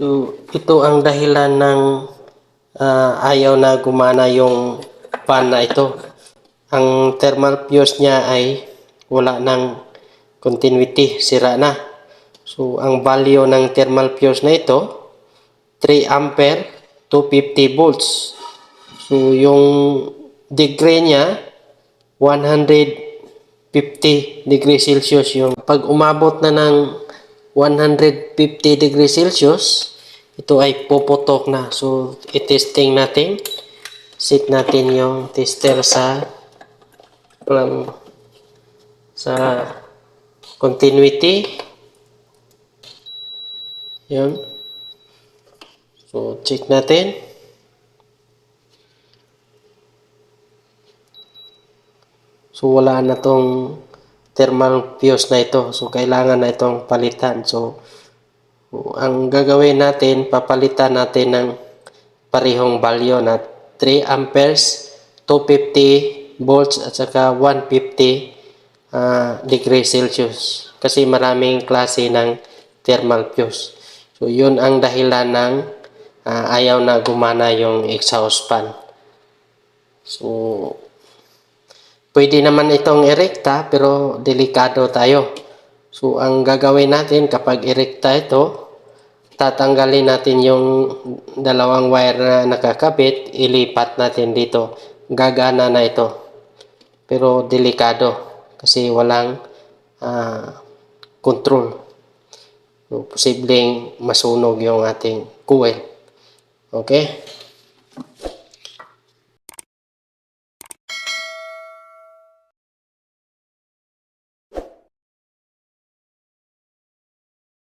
So, ito ang dahilan ng ah, ayaw na gumana yung fan na ito. Ang thermal fuse niya ay wala ng continuity, sira na. So, ang value ng thermal fuse na ito, 3 ampere, 250 volts. So, yung degree niya, 150 degrees Celsius yung pag umabot na ng 150 degrees Celsius. Ito ay puputok na. So i-testing natin. Set natin yung tester sa um, sa continuity. Yun. So check natin. So wala na tong thermal fuse na ito. So kailangan na itong palitan. So ang gagawin natin, papalitan natin ng parehong value na 3 amperes, 250 volts at saka 150 ah, degrees Celsius. Kasi maraming klase ng thermal fuse. So yun ang dahilan ng ah, ayaw na gumana yung exhaust fan. So Pwede naman itong erekta pero delikado tayo. So ang gagawin natin kapag erekta ito, tatanggalin natin yung dalawang wire na nakakabit, ilipat natin dito. Gagana na ito. Pero delikado kasi walang ah, control. So, posibleng masunog yung ating coil. Okay?